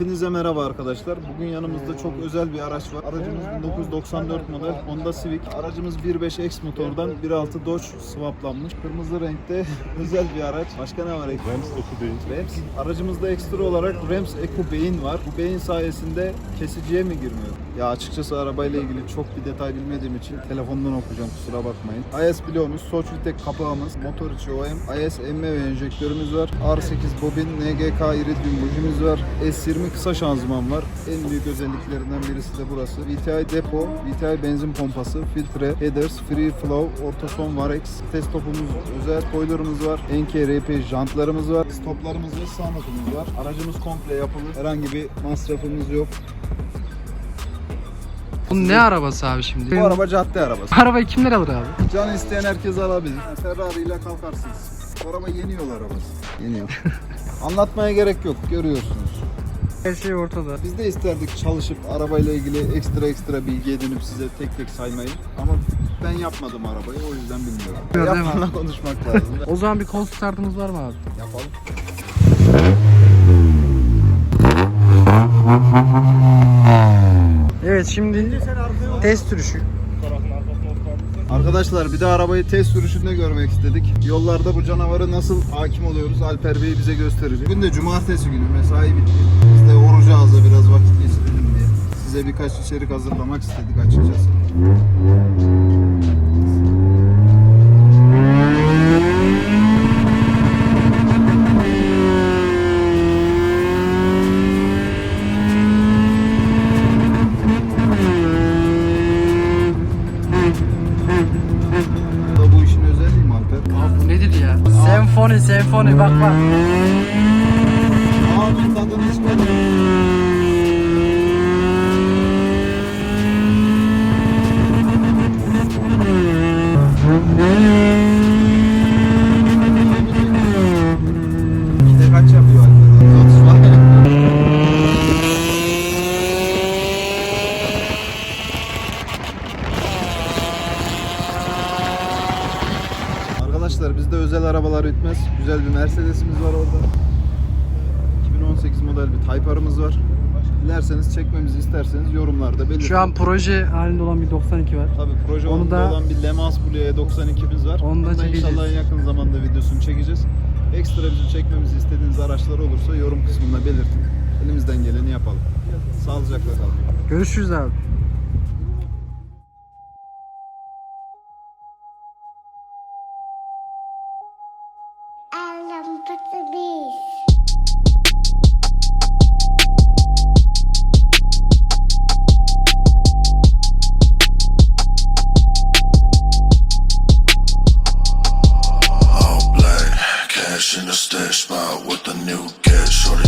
Hepinize merhaba arkadaşlar. Bugün yanımızda çok özel bir araç var. Aracımız 1994 model Honda Civic. Aracımız 1.5 X motordan 1.6 Dodge swaplanmış. Kırmızı renkte özel bir araç. Başka ne var? Rams oku değil. Rams. Aracımızda ekstra olarak Rams Eco beyin var. Bu beyin sayesinde kesiciye mi girmiyor? Ya açıkçası arabayla ilgili çok bir detay bilmediğim için telefondan okuyacağım kusura bakmayın. IS bloğumuz, Soçvitek kapağımız, motor içi OM, IS emme ve enjektörümüz var. R8 bobin, NGK iridium bujimiz var. S20 kısa şanzıman var. En büyük özelliklerinden birisi de burası. VTI depo, VTI benzin pompası, filtre, headers, free flow, ortason Varex, test topumuz özel, spoilerımız var. NK RP jantlarımız var. Stoplarımız ve sunroofumuz var. Aracımız komple yapılı. Herhangi bir masrafımız yok. Bu ne arabası abi şimdi? Bu araba cadde arabası. Arabayı kimler alır abi? Can isteyen herkes alabilir. Ferrari ile kalkarsınız. Bu araba yeni yol arabası. Yeni yol. Anlatmaya gerek yok. Görüyorsunuz. Her şey ortada. Biz de isterdik çalışıp arabayla ilgili ekstra ekstra bilgi edinip size tek tek saymayı. Ama ben yapmadım arabayı o yüzden bilmiyorum. Yapmadan konuşmak lazım. O zaman bir kol startımız var mı abi? Yapalım. Şimdi test sürüşü. Arkadaşlar bir de arabayı test sürüşünde görmek istedik. Yollarda bu canavarı nasıl hakim oluyoruz Alper Bey bize gösterecek. Bugün de cumartesi günü mesai bitti. Biz de orucu ağza biraz vakit geçirelim diye. Size birkaç içerik hazırlamak istedik açıkçası. Senfoni senfoni bak bak. Ağabey tadını çıkarın. Bir de kaç yapıyor Alper? 30 var. Arkadaşlar bizde özel arabalar bitmez. Güzel bir Mercedes'imiz var orada. 2018 model bir Type R'ımız var. Dilerseniz çekmemizi isterseniz yorumlarda belirtin. Şu an proje halinde olan bir 92 var. Tabii proje Onu da- olan bir Le Mans Blue 92'miz var. Onu da çekeceğiz. inşallah yakın zamanda videosunu çekeceğiz. Ekstra bizim çekmemizi istediğiniz araçlar olursa yorum kısmında belirtin. Elimizden geleni yapalım. Sağlıcakla kalın. Görüşürüz abi. All black, cash in the stash spot with the new cash. Shorty